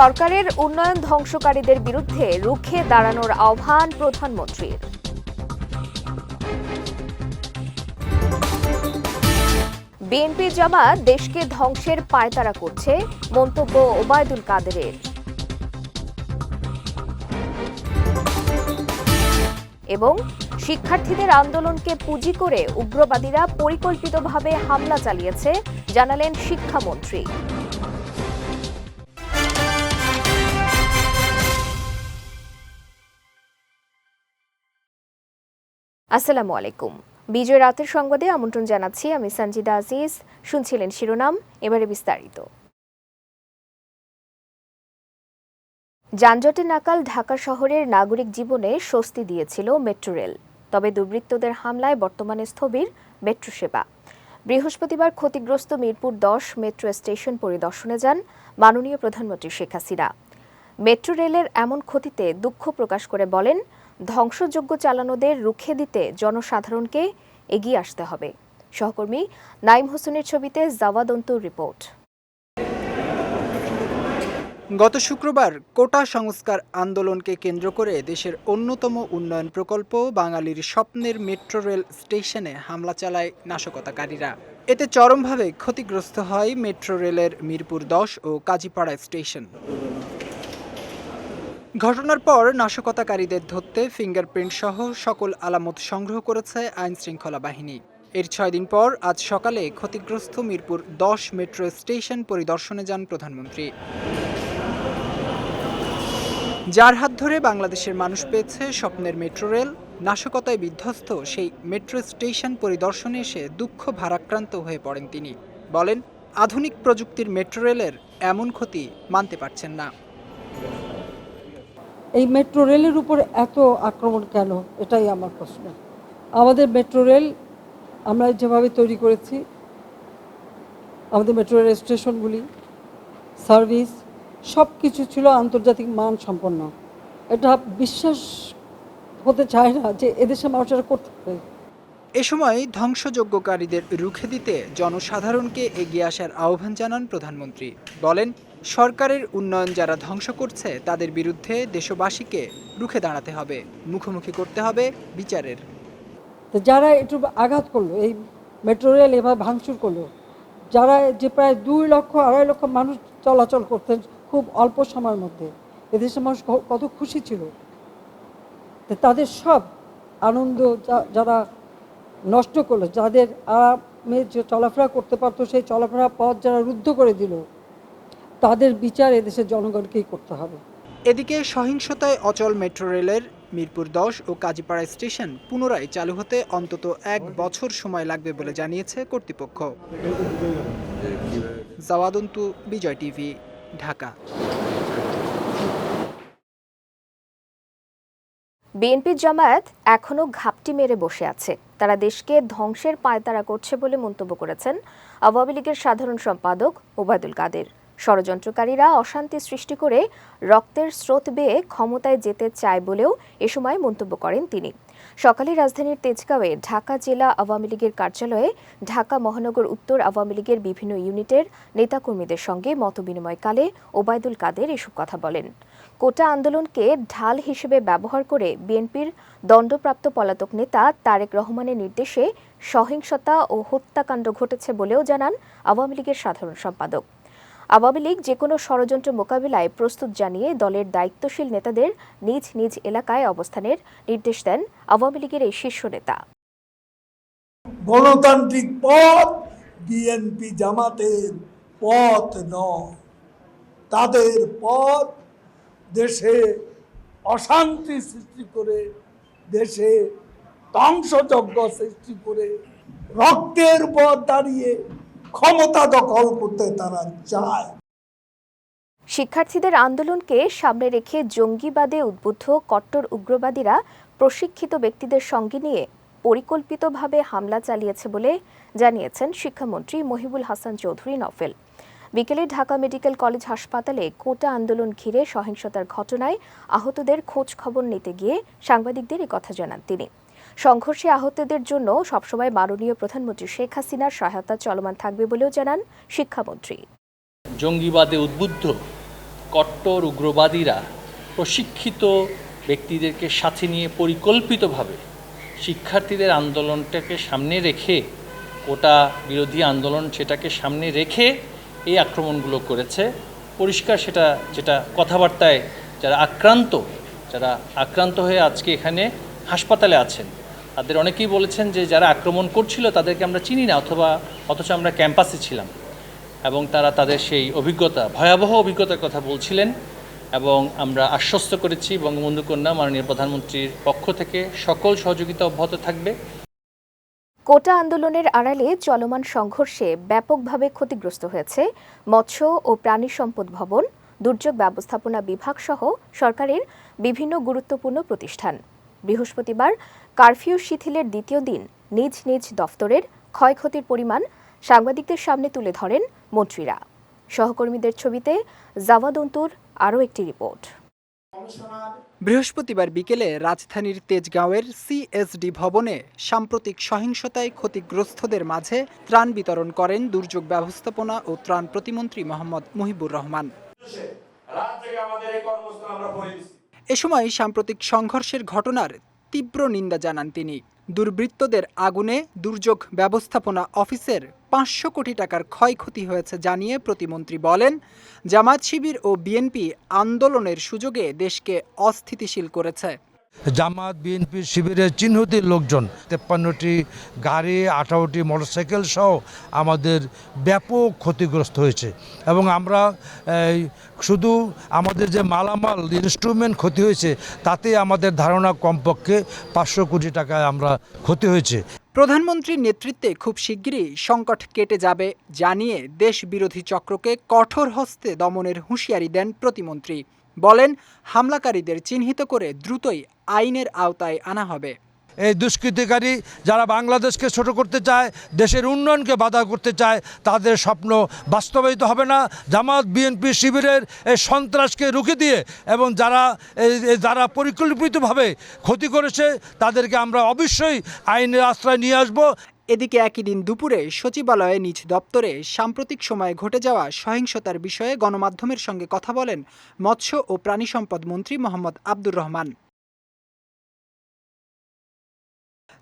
সরকারের উন্নয়ন ধ্বংসকারীদের বিরুদ্ধে রুখে দাঁড়ানোর আহ্বান প্রধানমন্ত্রীর। বিএনপি জামাত দেশকে ধ্বংসের পায়তারা করছে, মন্তব্য ওবায়দুল কাদেরের। এবং শিক্ষার্থীদের আন্দোলনকে পুঁজি করে উগ্রবাদীরা পরিকল্পিতভাবে হামলা চালিয়েছে, জানালেন শিক্ষামন্ত্রী। আসসালামু আলাইকুম। বিজয় রাতের সংবাদে আমন্ত্রণ জানাচ্ছি আমি সঞ্জিদা আজিজ। শুনছিলেন শিরোনাম, এবারে বিস্তারিত। যানজটে নাকাল ঢাকা শহরের নাগরিক জীবনে স্বস্তি দিয়েছিল মেট্রো রেল। তবে দুর্বৃত্তদের হামলায় বর্তমানে স্থবির মেট্রো সেবা। বৃহস্পতিবার ক্ষতিগ্রস্ত মিরপুর দশ মেট্রো স্টেশন পরিদর্শনে যান মাননীয় প্রধানমন্ত্রী শেখ হাসিনা। মেট্রো রেলের এমন ক্ষতিতে দুঃখ প্রকাশ করে বলেন ধ্বংসযোগ্য চালানোদের রুখে দিতে জনসাধারণকে এগিয়ে আসতে হবে। সহকর্মী নাইম হোসেনের ছবিতে জাওয়াদন্তুর রিপোর্ট। গত শুক্রবার কোটা সংস্কার আন্দোলনকে কেন্দ্র করে দেশের অন্যতম উন্নয়ন প্রকল্প বাঙালির স্বপ্নের মেট্রো রেল স্টেশনে হামলা চালায় নাশকতাকারীরা। এতে চরমভাবে ক্ষতিগ্রস্ত হয় মেট্রো রেলের মিরপুর দশ ও কাজীপাড়া স্টেশন। ঘটনার পর নাশকতাকারীদের ধরতে ফিঙ্গারপ্রিন্ট সহ সকল আলামত সংগ্রহ করেছে আইন শৃঙ্খলা বাহিনী। এর ছয় দিন পর আজ সকালে ক্ষতিগ্রস্ত মিরপুর দশ মেট্রো স্টেশন পরিদর্শনে যান প্রধানমন্ত্রী। যার হাত ধরে বাংলাদেশের মানুষ পেয়েছে স্বপ্নের মেট্রো রেল, নাশকতায় বিধ্বস্ত সেই মেট্রো স্টেশন পরিদর্শনে এসে দুঃখ ভারাক্রান্ত হয়ে পড়েন তিনি। বলেন, আধুনিক প্রযুক্তির মেট্রো রেলের এমন ক্ষতি মানতে পারছেন না। এই মেট্রো রেলের উপর এত আক্রমণ কেন? এটাই আমার প্রশ্ন। আমাদের মেট্রো রেল আমরা যেভাবে তৈরি করেছি, আমাদের মেট্রো রেল স্টেশনগুলি সার্ভিস সব কিছু ছিল আন্তর্জাতিক মান সম্পন্ন এটা বিশ্বাস হতে চায় না যে এদেশের মানুষেরা করতে পারে। এ সময় ধ্বংসযজ্ঞকারীদের রুখে দিতে জনসাধারণকে এগিয়ে আসার আহ্বান জানান প্রধানমন্ত্রী। বলেন সরকারের উন্নয়ন যারা ধ্বংস করছে, তাদের বিরুদ্ধে দেশবাসীকে রুখে দাঁড়াতে হবে, মুখোমুখি করতে হবে বিচারের। যারা একটু আঘাত করল, এই মেট্রো রেল এভাবে ভাঙচুর করল, যারা যে প্রায় দুই লক্ষ, আড়াই লক্ষ মানুষ চলাচল করতেন খুব অল্প সময়ের মধ্যে, এদেশের মানুষ কত খুশি ছিল। তাদের সব আনন্দ যারা নষ্ট করল, যাদের আরামে যে চলাফেরা করতে পারতো, সেই চলাফেরা পথ যারা রুদ্ধ করে দিল তাদের বিচার এদেশের জনগণকেই করতে হবে। এদিকে সহিংসতায় অচল মেট্রো রেলের মিরপুর দশ ও কাজীপাড়া স্টেশন পুনরায় চালু হতে অন্তত এক বছর সময় লাগবে বলে জানিয়েছে কর্তৃপক্ষ। জাওয়াদন্তু বিজয় টিভি ঢাকা। বিএনপি জামায়াত এখনও ঘাপটি মেরে বসে আছে। তারা দেশকে ধ্বংসের পায়তারা করছে বলে মন্তব্য করেছেন আওয়ামী লীগের সাধারণ সম্পাদক ওবায়দুল কাদের। ষড়যন্ত্রকারীরা অশান্তি সৃষ্টি করে রক্তের স্রোত বেয়ে ক্ষমতায় যেতে চায় বলেও এ সময় মন্তব্য করেন তিনি। সকালে রাজধানীর তেজগাঁওয়ে ঢাকা জেলা আওয়ামী লীগের কার্যালয়ে ঢাকা মহানগর উত্তর আওয়ামী লীগের বিভিন্ন ইউনিটের নেতাকর্মীদের সঙ্গে মতবিনিময়কালে ওবায়দুল কাদের এসব কথা বলেন। কোটা আন্দোলনকে ঢাল হিসেবে ব্যবহার করে বিএনপির দণ্ডপ্রাপ্ত পলাতক নেতা তারেক রহমানের নির্দেশে সহিংসতা ও হত্যাকাণ্ড ঘটেছে বলেও জানান আওয়ামী লীগের সাধারণ সম্পাদক। আওয়ামী লীগ যে কোনো ষড়যন্ত্র মোকাবিলায় প্রস্তুত জানিয়ে দলের দায়িত্বশীল নেতাদের নিজ নিজ এলাকায় অবস্থানের নির্দেশ দেন আওয়ামী লীগের এই শীর্ষ নেতা। গণতান্ত্রিক পথ বিএনপি জামাতের পথ নয়। তাদের পথ দেশে অশান্তি সৃষ্টি করে, দেশে ধ্বংসযজ্ঞ সৃষ্টি করে, রক্তের উপর দাঁড়িয়ে ক্ষমতা দখল করতে তারা চায়। শিক্ষার্থীদের আন্দোলনকে সামনে রেখে জঙ্গিবাদে উদ্বুদ্ধ কট্টর উগ্রবাদীরা প্রশিক্ষিত ব্যক্তিদের সঙ্গে নিয়ে পরিকল্পিতভাবে হামলা চালিয়েছে বলে জানিয়েছেন শিক্ষামন্ত্রী মহিবুল হাসান চৌধুরী নফেল। বিকেলে ঢাকা মেডিকেল কলেজ হাসপাতালে কোটা আন্দোলন ঘিরে সহিংসতার ঘটনায় আহতদের খোঁজ খবর নিতে গিয়ে সাংবাদিকদের কথা জানান তিনি। সংঘর্ষে আহতদের জন্য সবসময় মাননীয় প্রধানমন্ত্রী শেখ হাসিনার সহায়তা চলমান থাকবে বলেও জানান শিক্ষামন্ত্রী। জঙ্গিবাদে উদ্বুদ্ধ কট্টর উগ্রবাদীরা প্রশিক্ষিত ব্যক্তিদেরকে সাথে নিয়ে পরিকল্পিতভাবে শিক্ষার্থীদের আন্দোলনটাকে সামনে রেখে ওটা বিরোধী আন্দোলন সেটাকে সামনে রেখে এই আক্রমণগুলো করেছে। পরিষ্কার সেটা, যেটা কথাবার্তায় যারা আক্রান্ত যারা আক্রান্ত হয়ে আজকে এখানে হাসপাতালে আছেন তাদের অনেকেই বলেছেন যে যারা আক্রমণ করছিল তাদেরকে আমরা চিনি না, অথবা অথচ আমরা ক্যাম্পাসে ছিলাম। এবং তারা তাদের সেই অভিজ্ঞতা, ভয়াবহ অভিজ্ঞতার কথা বলছিলেন এবং আমরা আশ্বস্ত করেছি। বঙ্গবন্ধু কন্যা মাননীয় প্রধানমন্ত্রীর পক্ষ থেকে সকল সহযোগিতা অব্যাহত থাকবে। কোটা আন্দোলনের আড়ালে চলমান সংঘর্ষে ব্যাপকভাবে ক্ষতিগ্রস্ত হয়েছে মৎস্য ও প্রাণী সম্পদ ভবন, দুর্যোগ ব্যবস্থাপনা বিভাগ সহ সরকারের বিভিন্ন গুরুত্বপূর্ণ প্রতিষ্ঠান। বৃহস্পতিবার কারফিউ শিথিলের দ্বিতীয় দিন নিজ নিজ দফতরের ক্ষয়ক্ষতির পরিমাণ সাংবাদিকদের সামনে তুলে ধরেন মন্ত্রীরা। সহকর্মীদের ছবিতে জাওয়াদন্তুর আরও একটি রিপোর্ট। বৃহস্পতিবার বিকেলে রাজধানীর তেজগাঁওয়ের সিএসডি ভবনে সাম্প্রতিক সহিংসতায় ক্ষতিগ্রস্তদের মাঝে ত্রাণ বিতরণ করেন দুর্যোগ ব্যবস্থাপনা ও ত্রাণ প্রতিমন্ত্রী মোহাম্মদ মুহিবুর রহমান। এ সময় সাম্প্রতিক সংঘর্ষের ঘটনার তীব্র নিন্দা জানান তিনি। দুর্বৃত্তদের আগুনে দুর্যোগ ব্যবস্থাপনা অফিসের পাঁচশো কোটি টাকার ক্ষয়ক্ষতি হয়েছে জানিয়ে প্রতিমন্ত্রী বলেন জামাত শিবির ও বিএনপি আন্দোলনের সুযোগে দেশকে অস্থিতিশীল করেছে। জামাত, বিএনপি শিবিরের চিহ্নিত লোকজন, তেপ্পান্নটি গাড়ি, আঠারোটি মোটরসাইকেল সহ আমাদের ব্যাপক ক্ষতিগ্রস্ত হয়েছে। এবং আমরা শুধু আমাদের যে মালামাল ইনস্ট্রুমেন্ট ক্ষতি হয়েছে, তাতে আমাদের ধারণা কমপক্ষে পাঁচশো কোটি টাকায় আমরা ক্ষতি হয়েছে। প্রধানমন্ত্রীর নেতৃত্বে খুব শিগগিরই সংকট কেটে যাবে জানিয়ে দেশ বিরোধী চক্রকে কঠোর হস্তে দমনের হুঁশিয়ারি দেন প্রতিমন্ত্রী। বলেন, হামলাকারীদের চিহ্নিত করে দ্রুতই আইনের আওতায় আনা হবে। এই দুষ্কৃতিকারী যারা বাংলাদেশকে ছোট করতে চায়, দেশের উন্নয়নকে বাধা করতে চায়, তাদের স্বপ্ন বাস্তবায়িত হবে না। জামাত, বিএনপি শিবিরের এই সন্ত্রাসকে রুখে দিয়ে এবং যারা যারা পরিকল্পিতভাবে ক্ষতি করেছে, তাদেরকে আমরা অবশ্যই আইনের আশ্রয় নিয়ে আসব। এদিকে একই দিন দুপুরে সচিবালয়ে নিজ দপ্তরে সাম্প্রতিক সময়ে ঘটে যাওয়া সহিংসতার বিষয়ে গণমাধ্যমের সঙ্গে কথা বলেন মৎস্য ও প্রাণী সম্পদ মন্ত্রী মোহাম্মদ আব্দুর রহমান।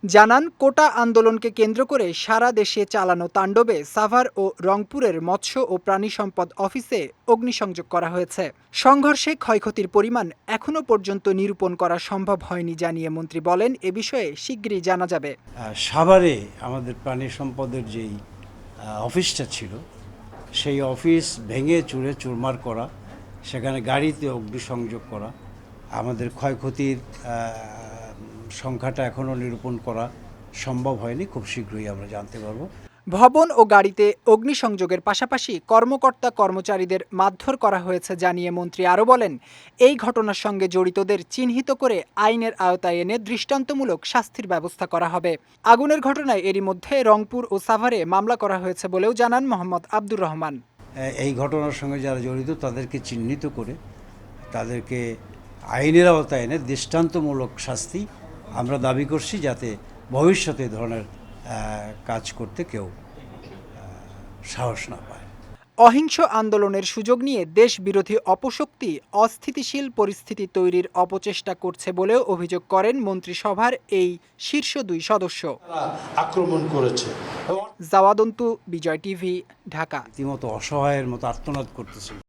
জানান, কোটা আন্দোলনকে কেন্দ্র করে সারা দেশে চালানো তাণ্ডবে সাভার ও রংপুরের মৎস্য ও প্রাণী সম্পদ অফিসে অগ্নিসংযোগ করা হয়েছে। সংঘর্ষে ক্ষয়ক্ষতির পরিমাণ এখনও পর্যন্ত নিরূপণ করা সম্ভব হয়নি জানিয়ে মন্ত্রী বলেন, এ বিষয়ে শিগগিরই জানা যাবে। সাভারে আমাদের প্রাণী সম্পদের যেই অফিসটা ছিল, সেই অফিস ভেঙে চুরে চুরমার করা, সেখানে গাড়িতে অগ্নিসংযোগ করা, আমাদের ক্ষয়ক্ষতির সংখ্যাটা এখনও নিরূপণ করা সম্ভব হয়নি খুব শীঘ্রই আমরা জানতে পারব। ভবন ও গাড়িতে অগ্নিসংযোগের পাশাপাশি কর্মকর্তা কর্মচারীদের মারধর করা হয়েছে জানিয়ে মন্ত্রী আরও বলেন এই ঘটনার সঙ্গে জড়িতদের চিহ্নিত করে আইনের আওতায় এনে দৃষ্টান্তমূলক শাস্তির ব্যবস্থা করা হবে। আগুনের ঘটনায় এরই মধ্যে রংপুর ও সাভারে মামলা করা হয়েছে বলেও জানান মোহাম্মদ আব্দুর রহমান। এই ঘটনার সঙ্গে যারা জড়িত তাদেরকে চিহ্নিত করে তাদেরকে আইনের আওতায় এনে দৃষ্টান্তমূলক শাস্তি আমরা দাবি করছি যাতে ভবিষ্যতে ধরনের কাজ করতে কেউ সাহস না পায়। অহিংস আন্দোলনের সুযোগ নিয়ে দেশ বিরোধী অপশক্তি অস্থিতিশীল পরিস্থিতি তৈরির অপচেষ্টা করছে বলেও অভিযোগ করেন মন্ত্রিসভার এই শীর্ষ দুই সদস্য। আক্রমণ করেছে। জাওয়াদন্তু বিজয় টিভি ঢাকা। রীতিমতো অসহায়ের মতো আর্তনাদ করতেছে।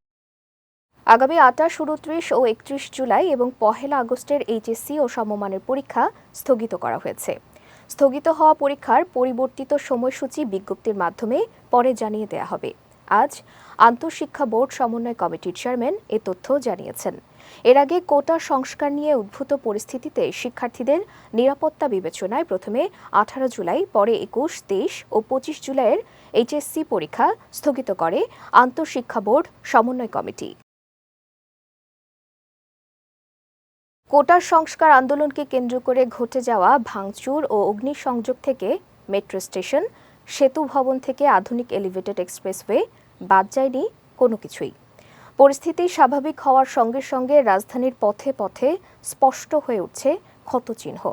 আগামী আটাশ উনত্রিশ ও একত্রিশ জুলাই এবং পহেলা আগস্টের এইচএসসি ও সমমানের পরীক্ষা স্থগিত করা হয়েছে। স্থগিত হওয়া পরীক্ষার পরিবর্তিত সময়সূচি বিজ্ঞপ্তির মাধ্যমে পরে জানিয়ে দেয়া হবে। আজ আন্তঃশিক্ষা বোর্ড সমন্বয় কমিটির চেয়ারম্যান এ তথ্য জানিয়েছেন। এর আগে কোটা সংস্কার নিয়ে উদ্ভূত পরিস্থিতিতে শিক্ষার্থীদের নিরাপত্তা বিবেচনায় প্রথমে আঠারো জুলাই, পরে একুশ, তেইশ ও পঁচিশ জুলাইয়ের এইচএসসি পরীক্ষা স্থগিত করে আন্তঃশিক্ষা বোর্ড সমন্বয় কমিটি। কোটা সংস্কার আন্দোলনকে কেন্দ্র করে ঘটে যাওয়া ভাঙচুর ও অগ্নিসংযোগ থেকে মেট্রো স্টেশন, সেতু ভবন থেকে আধুনিক এলিভেটেড এক্সপ্রেসওয়ে বাদ যায়নি কোনো কিছুই। পরিস্থিতি স্বাভাবিক হওয়ার সঙ্গে সঙ্গে রাজধানীর পথে পথে স্পষ্ট হয়ে উঠছে ক্ষতচিহ্ন।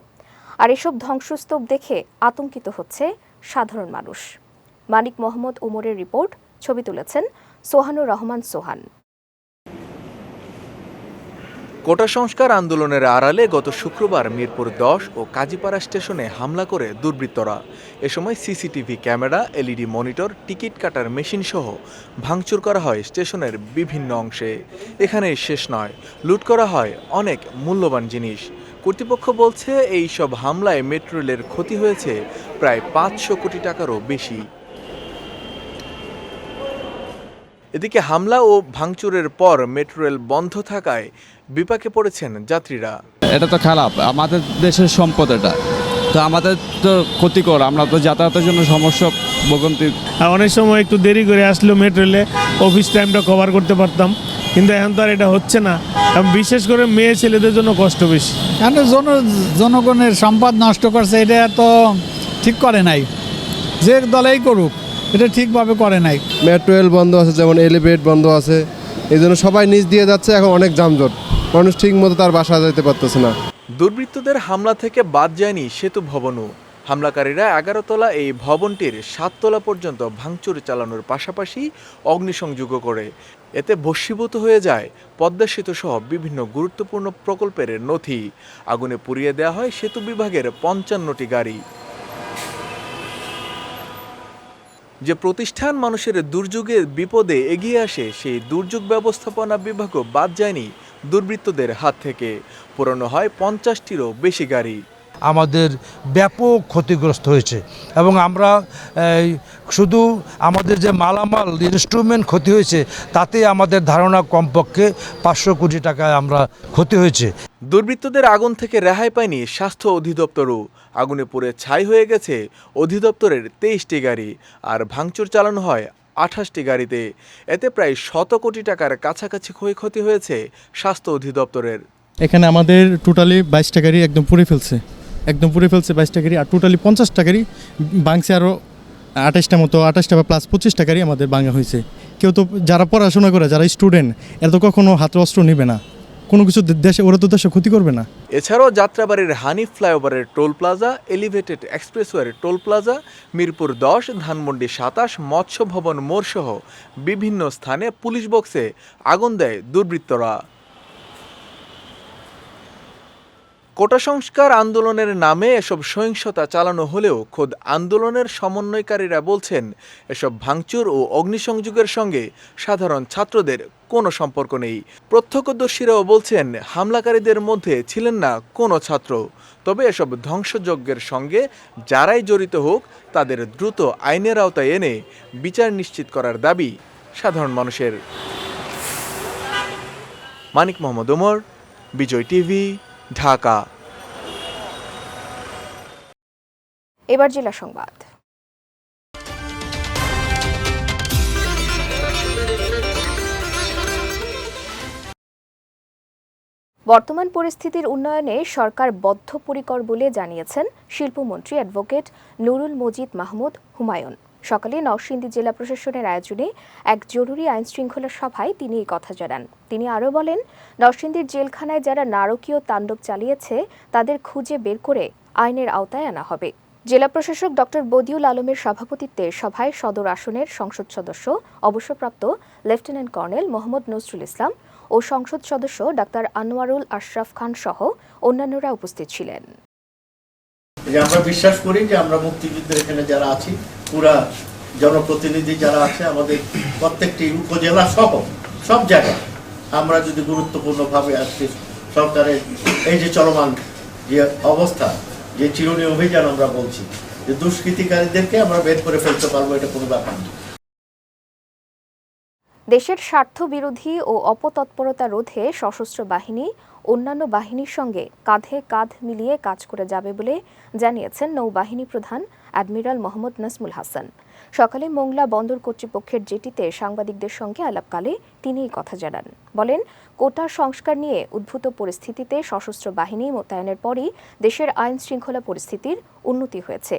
আর এসব ধ্বংসস্তূপ দেখে আতঙ্কিত হচ্ছে সাধারণ মানুষ। মানিক মোহাম্মদ উমরের রিপোর্ট, ছবি তুলেছেন সোহানুর রহমান সোহান। কোটা সংস্কার আন্দোলনের আড়ালে গত শুক্রবার মিরপুর দশ ও কাজীপাড়া স্টেশনে হামলা করে দুর্বৃত্তরা। এ সময় CCTV camera, LED monitor, ticket কাটার মেশিন সহ ভাঙচুর করা হয় স্টেশনের বিভিন্ন অংশে। এখানে শেষ নয়, লুট করা হয় অনেক মূল্যবান জিনিস। কর্তৃপক্ষ বলছে, এই সব হামলায় মেট্রো রেলের ক্ষতি হয়েছে প্রায় পাঁচশো কোটি টাকারও বেশি। এদিকে হামলা ও ভাঙচুরের পর মেট্রো রেল বন্ধ থাকায় বিপাকে পড়েছেন যাত্রীরা। এটা তো খারাপ। আমাদের দেশের সম্পদ এটা। তো আমাদের তো ক্ষতিকর। আমরা তো যাতায়াতের জন্য সমস্যা ভোগান্তি। আর অনেক সময় একটু দেরি করে আসলেও মেট্রো রেলে অফিস টাইমটা কভার করতে পারতাম। কিন্তু এখন তো আর এটা হচ্ছে না। বিশেষ করে মেয়ে ছেলেদের জন্য কষ্ট বেশি। কেন জন জনগণের সম্পদ নষ্ট করছে এটা তো ঠিক করে নাই। যে দলেই করুক। এটা ঠিকভাবে করে নাই। মেট্রো রেল বন্ধ আছে যেমন এলিভেট বন্ধ আছে এই জন্য সবাই নিচ দিয়ে যাচ্ছে এখন অনেক যানজট। মানুষ ঠিক মতো তার বাসা যেতে পারতেছে না। দুর্বৃত্তদের হামলা থেকে বাদ যায়নি সেতু ভবনও। হামলাকারীরা এগারো তলা এই ভবনটির সাততলা পর্যন্ত ভাঙচুর চালানোর পাশাপাশি অগ্নিসংযোগও করে। এতে ভস্মীভূত হয়ে যায় পদ্মা সেতু সহ বিভিন্ন গুরুত্বপূর্ণ প্রকল্পের নথি। আগুনে পুড়িয়ে দেওয়া হয় সেতু বিভাগের পঞ্চান্নটি গাড়ি। যে প্রতিষ্ঠান মানুষের দুর্যোগের বিপদে এগিয়ে আসে সেই দুর্যোগ ব্যবস্থাপনা বিভাগও বাদ যায়নি দুর্বৃত্তদের হাত থেকে। পুরনো হয় পঞ্চাশটিরও বেশি গাড়ি। আমাদের ব্যাপক ক্ষতিগ্রস্ত হয়েছে এবং আমরা শুধু আমাদের যে মালামাল ইনস্ট্রুমেন্ট ক্ষতি হয়েছে তাতে আমাদের ধারণা কমপক্ষে পাঁচশো কোটি টাকায় আমরা ক্ষতি হয়েছে। দুর্বৃত্তদের আগুন থেকে রেহাই পায়নি স্বাস্থ্য অধিদপ্তরও। আগুনে পুড়ে ছাই হয়ে গেছে অধিদপ্তরের তেইশটি গাড়ি আর ভাঙচুর চালানো হয় আঠাশটি গাড়িতে। এতে প্রায় শত কোটি টাকার কাছাকাছি ক্ষয়ক্ষতি হয়েছে স্বাস্থ্য অধিদপ্তরের। এখানে আমাদের টোটালি বাইশটা গাড়ি একদম পুড়ে ফেলছে। একদম পুড়ে ফেলছে বাইশটা গাড়ি আর টোটালি পঞ্চাশটা গাড়ি ভাঙছে আরও আঠাশটা মতো, আঠাশটা বা প্লাস পঁচিশটা গাড়ি আমাদের ভাঙা হয়েছে। কেউ তো যারা পড়াশোনা করে, যারা স্টুডেন্ট এরা তো কখনো হাতে অস্ত্র নেবে না। কোনো কিছু দেশে ওরা তো দেশে ক্ষতি করবে না। এছাড়াও যাত্রাবাড়ির হানিফ ফ্লাইওভারের টোল প্লাজা, এলিভেটেড এক্সপ্রেসওয়ের টোল প্লাজা, মিরপুর দশ, ধানমন্ডি সাতাশ, মৎস্য ভবন মোড় সহ বিভিন্ন স্থানে পুলিশ বক্সে আগুন দেয় দুর্বৃত্তরা। কোটা সংস্কার আন্দোলনের নামে এসব সহিংসতা চালানো হলেও খোদ আন্দোলনের সমন্বয়কারীরা বলছেন, এসব ভাঙচুর ও অগ্নিসংযোগের সঙ্গে সাধারণ ছাত্রদের কোনো সম্পর্ক নেই। প্রত্যক্ষদর্শীরাও বলছেন, হামলাকারীদের মধ্যে ছিলেন না কোনো ছাত্র। তবে এসব ধ্বংসযজ্ঞের সঙ্গে যারাই জড়িত হোক, তাদের দ্রুত আইনের আওতায় এনে বিচার নিশ্চিত করার দাবি সাধারণ মানুষের। মানিক মোহাম্মদ ওমর, বিজয় টিভি। ঢাকা। এবার জেলা সংবাদ। বর্তমান পরিস্থিতির উন্নয়নে সরকার বদ্ধপরিকর বলে জানিয়েছেন শিল্পমন্ত্রী অ্যাডভোকেট নুরুল মজিদ মাহমুদ হুমায়ুন। সকালে নরসিংদী জেলা প্রশাসনের আয়োজনে এক জরুরি আইন শৃঙ্খলা সভায় তিনি এই কথা জানান। তিনি আরও বলেন, নরসিংদীর জেলখানায় যারা নারকীয় তাণ্ডব চালিয়েছে, তাদের খুঁজে বের করে আইনের আওতায় আনা হবে। জেলা প্রশাসক ডক্টর বদিউল আলমের সভাপতিত্বে সভায় সদর আসনের সংসদ সদস্য, অবসরপ্রাপ্ত লেফটেন্যান্ট কর্নেল মোহাম্মদ নজরুল ইসলাম ও সংসদ সদস্য ডাক্তার আনোয়ারুল আশরাফ খান সহ অন্যান্যরা উপস্থিত ছিলেন। আমরা বিশ্বাস করি যে আমরা মুক্তিযুদ্ধের এখানে যারা আছি পুরা জনপ্রতিনিধি যারা আছে, আমাদের প্রত্যেকটি উপজেলা সহ সব জায়গায় আমরা যদি গুরুত্বপূর্ণভাবে আজকে সরকারের এই যে চলমান যে অবস্থা, যে চিরুনি অভিযান আমরা বলছি, যে দুষ্কৃতিকারীদেরকে আমরা বের করে ফেলতে পারব, এটা কোনো ব্যাপার না। দেশের স্বার্থ বিরোধী ও অপতৎপরতা রোধে সশস্ত্র বাহিনী, অন্যান্য বাহিনীর সঙ্গে কাঁধে কাঁধ মিলিয়ে কাজ করে যাবে বলে জানিয়েছেন নৌবাহিনী প্রধান অ্যাডমিরাল মোহাম্মদ নাসমুল হাসান। সকালে মোংলা বন্দর কর্তৃপক্ষের জেটিতে সাংবাদিকদের সঙ্গে আলাপকালে তিনি এই কথা জানান। বলেন, কোটা সংস্কার নিয়ে উদ্ভূত পরিস্থিতিতে সশস্ত্র বাহিনী মোতায়েনের পরই দেশের আইন শৃঙ্খলা পরিস্থিতির উন্নতি হয়েছে।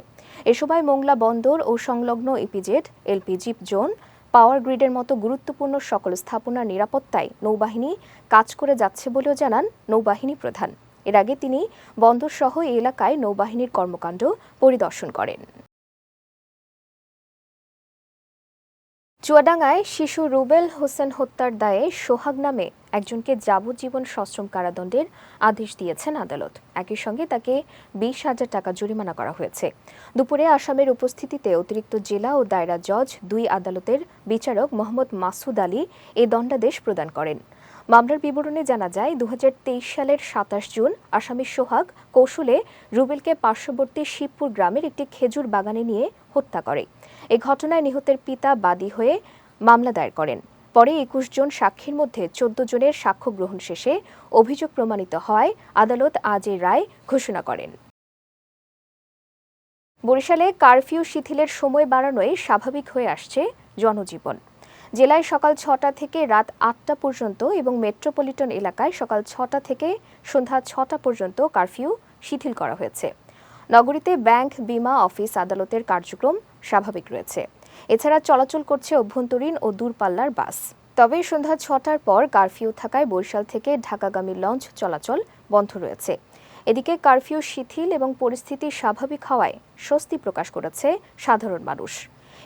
এ সময় মোংলা বন্দর ও সংলগ্ন ইপিজেড এলপিজি জোন, পাওয়ার গ্রিডের মতো গুরুত্বপূর্ণ সকল স্থাপনার নিরাপত্তায় নৌবাহিনী কাজ করে যাচ্ছে বলেও জানান নৌবাহিনী প্রধান। এর আগে তিনি বন্দরসহ এই এলাকায় নৌবাহিনীর কর্মকাণ্ড পরিদর্শন করেন। চুয়াডাঙ্গায় শিশু রুবেল হোসেন হত্যার দায়ে সোহাগ নামে একজনকে যাবজ্জীবন সশ্রম কারাদণ্ডের আদেশ দিয়েছেন আদালত। একই সঙ্গে তাকে বিশ হাজার টাকা জরিমানা করা হয়েছে। দুপুরে আসামের উপস্থিতিতে অতিরিক্ত জেলা ও দায়রা জজ, দুই আদালতের বিচারক মোহাম্মদ মাসুদ আলী এই দণ্ডাদেশ প্রদান করেন। মামলার বিবরণে জানা যায় দু হাজার তেইশ সালের সাতাশ জুন আসামি সোহাগ কৌশলে রুবেলকে পার্শ্ববর্তী শিবপুর গ্রামের একটি খেজুর বাগানে নিয়ে হত্যা করে। এ ঘটনায় নিহতের পিতা বাদী হয়ে মামলা দায়ের করেন। পরে একুশ জন সাক্ষীর মধ্যে চোদ্দ জনের সাক্ষ্য গ্রহণ শেষে অভিযোগ প্রমাণিত হয়, আদালত আজ এ রায় ঘোষণা করেন। বরিশালে কারফিউ শিথিলের সময় বাড়ানোয় স্বাভাবিক হয়ে আসছে জনজীবন। জেলায় সকাল ছটা থেকে রাত আটটা পর্যন্ত এবং মেট্রোপলিটন এলাকায় সকাল ছটা থেকে সন্ধ্যা ছটা পর্যন্ত কারফিউ শিথিল করা হয়েছে। নগরীতে ব্যাংক, বিমা, অফিস, আদালতের কার্যক্রম স্বাভাবিক রয়েছে। এছাড়া চলাচল করছে অভ্যন্তরীণ ও দূরপাল্লার বাস। তবে সন্ধ্যা ছটার পর কারফিউ থাকায় বরিশাল থেকে ঢাকাগামী লঞ্চ চলাচল বন্ধ রয়েছে। এদিকে কারফিউ শিথিল এবং পরিস্থিতি স্বাভাবিক হওয়ায় স্বস্তি প্রকাশ করেছে সাধারণ মানুষ।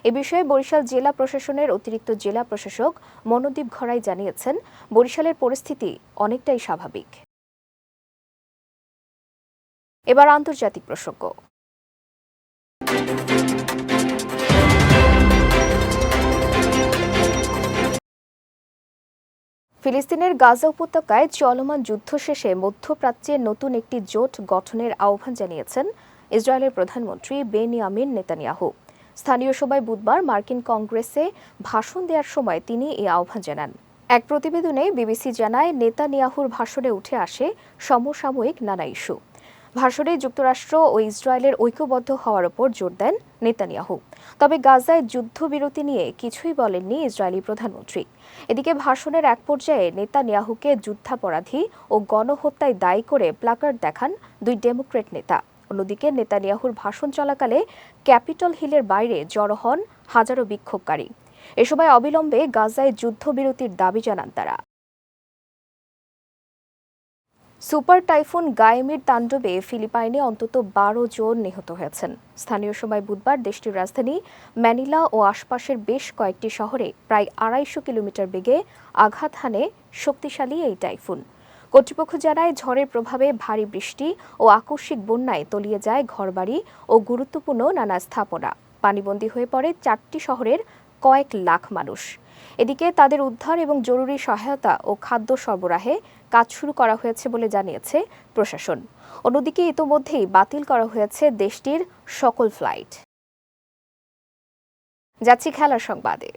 এ বিষয়ে বরিশাল জেলা প্রশাসনের অতিরিক্ত জেলা প্রশাসক মনোদীপ ঘরাই জানিয়েছেন, বরিশালের পরিস্থিতি অনেকটাই স্বাভাবিক। এবার আন্তর্জাতিক প্রসঙ্গ। ফিলিস্তিনের গাজা উপত্যকায় চলমান যুদ্ধ শেষে মধ্যপ্রাচ্যে নতুন একটি জোট গঠনের আহ্বান জানিয়েছেন ইসরায়েলের প্রধানমন্ত্রী বেনিয়ামিন নেতানিয়াহু। স্থানীয় সভায় বুধবার মার্কিন কংগ্রেসে ভাষণ দেওয়ার সময় তিনি এই আহ্বান জানান। এক প্রতিবেদনে বিবিসি জানায়, নেতানিয়াহুর ভাষণে উঠে আসে সমসাময়িক নানা ইস্যু। ভাষণে যুক্তরাষ্ট্র ও ইসরায়েলের ঐক্যবদ্ধ হওয়ার ওপর জোর দেন নেতানিয়াহু। তবে গাজায় যুদ্ধবিরতি নিয়ে কিছুই বলেননি ইসরায়েলি প্রধানমন্ত্রী। এদিকে ভাষণের এক পর্যায়ে নেতানিয়াহুকে যুদ্ধাপরাধী ও গণহত্যায় দায়ী করে প্লাকার্ড দেখান দুই ডেমোক্রেট নেতা। অন্যদিকে নেতানিয়াহুর ভাষণ চলাকালে ক্যাপিটল হিলের বাইরে জড়ো হন হাজারো বিক্ষোভকারী। এ সময় অবিলম্বে গাজায় যুদ্ধবিরতির দাবি জানান তারা। সুপার টাইফুন গায়েমির তাণ্ডবে ফিলিপাইনে অন্তত বারো জন নিহত হয়েছেন। স্থানীয় সময় বুধবার দেশটির রাজধানী ম্যানিলা ও আশপাশের বেশ কয়েকটি শহরে প্রায় আড়াইশো কিলোমিটার বেগে আঘাত হানে শক্তিশালী এই টাইফুন। কর্তৃপক্ষ জানায়, ঝড়ের প্রভাবে ভারী বৃষ্টি ও আকস্মিক বন্যায় তলিয়ে যায় ঘরবাড়ি ও গুরুত্বপূর্ণ নানা স্থাপনা। পানিবন্দী হয়ে পড়ে চারটি শহরের কয়েক লাখ মানুষ। এদিকে তাদের উদ্ধার এবং জরুরি সহায়তা ও খাদ্য সরবরাহে কাজ শুরু করা হয়েছে বলে জানিয়েছে প্রশাসন। অন্যদিকে ইতোমধ্যেই বাতিল করা হয়েছে দেশটির সকল ফ্লাইট। যাচ্ছি খেলার সংবাদে।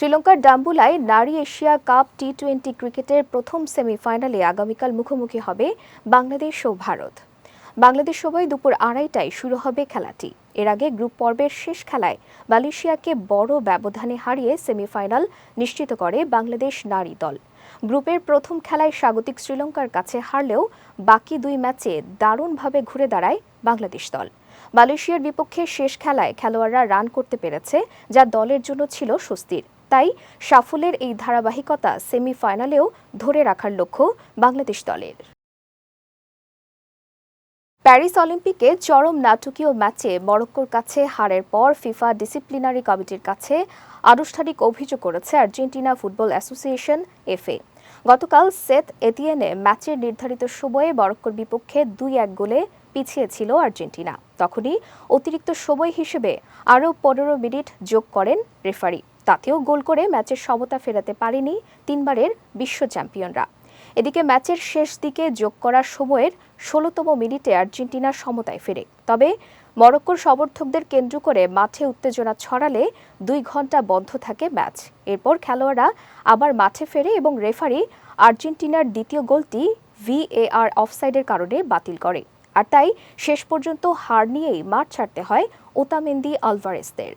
শ্রীলঙ্কার ডাম্বুলায় নারী এশিয়া কাপ টি টোয়েন্টি ক্রিকেটের প্রথম সেমিফাইনালে আগামীকাল মুখোমুখি হবে বাংলাদেশ ও ভারত। বাংলাদেশ সময় দুপুর আড়াইটায় শুরু হবে খেলাটি। এর আগে গ্রুপ পর্বের শেষ খেলায় মালয়েশিয়াকে বড় ব্যবধানে হারিয়ে সেমিফাইনাল নিশ্চিত করে বাংলাদেশ নারী দল। গ্রুপের প্রথম খেলায় স্বাগতিক শ্রীলঙ্কার কাছে হারলেও বাকি দুই ম্যাচে দারুণভাবে ঘুরে দাঁড়ায় বাংলাদেশ দল। মালয়েশিয়ার বিপক্ষে শেষ খেলায় খেলোয়াড়রা রান করতে পেরেছে, যা দলের জন্য ছিল স্বস্তির। তাই সাফল্যের এই ধারাবাহিকতা সেমিফাইনালেও ধরে রাখার লক্ষ্য বাংলাদেশ দলের। প্যারিস অলিম্পিকে চরম নাটকীয় ম্যাচে মরক্কোর কাছে হারের পর ফিফা ডিসিপ্লিনারি কমিটির কাছে আনুষ্ঠানিক অভিযোগ করেছে আর্জেন্টিনা ফুটবল অ্যাসোসিয়েশন এফএ। গতকাল সেত এটিএনে ম্যাচের নির্ধারিত সময়ে মরক্কোর বিপক্ষে দুই এক গোলে পিছিয়ে ছিল আর্জেন্টিনা। তখনই অতিরিক্ত সময় হিসেবে আরও পনেরো মিনিট যোগ করেন রেফারি। তাতেও গোল করে ম্যাচের সমতা ফেরাতে পারেনি তিনবারের বিশ্ব চ্যাম্পিয়নরা। এদিকে ম্যাচের শেষ দিকে যোগ করার সময়ের ষোলোতম মিনিটে আর্জেন্টিনা সমতায় ফেরে। তবে মরক্কোর সমর্থকদের কেন্দ্র করে মাঠে উত্তেজনা ছড়ালে দুই ঘণ্টা বন্ধ থাকে ম্যাচ। এরপর খেলোয়াড়রা আবার মাঠে ফেরে এবং রেফারি আর্জেন্টিনার দ্বিতীয় গোলটি ভিএআর অফসাইডের কারণে বাতিল করে। আর তাই শেষ পর্যন্ত হার নিয়েই মাঠ ছাড়তে হয় ওতামেন্দি আলভারেসদের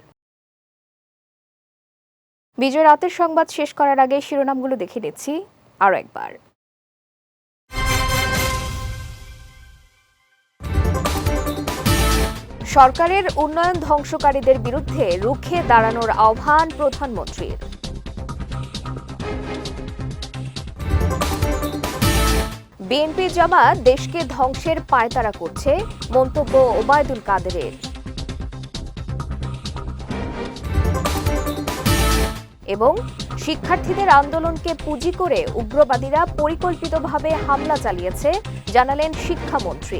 বিজয় রাতের সংবাদ শেষ করার আগে শিরোনামগুলো দেখে নিচ্ছি আরও একবার। সরকারের উন্নয়ন ধ্বংসকারীদের বিরুদ্ধে রুখে দাঁড়ানোর আহ্বান প্রধানমন্ত্রীর। বিএনপি জামাত দেশকে ধ্বংসের পায়তারা করছে, মন্তব্য ওবায়দুল কাদেরের। এবং শিক্ষার্থীদের আন্দোলনকে পুঁজি করে উগ্রবাদীরা পরিকল্পিতভাবে হামলা চালিয়েছে জানালেন শিক্ষামন্ত্রী।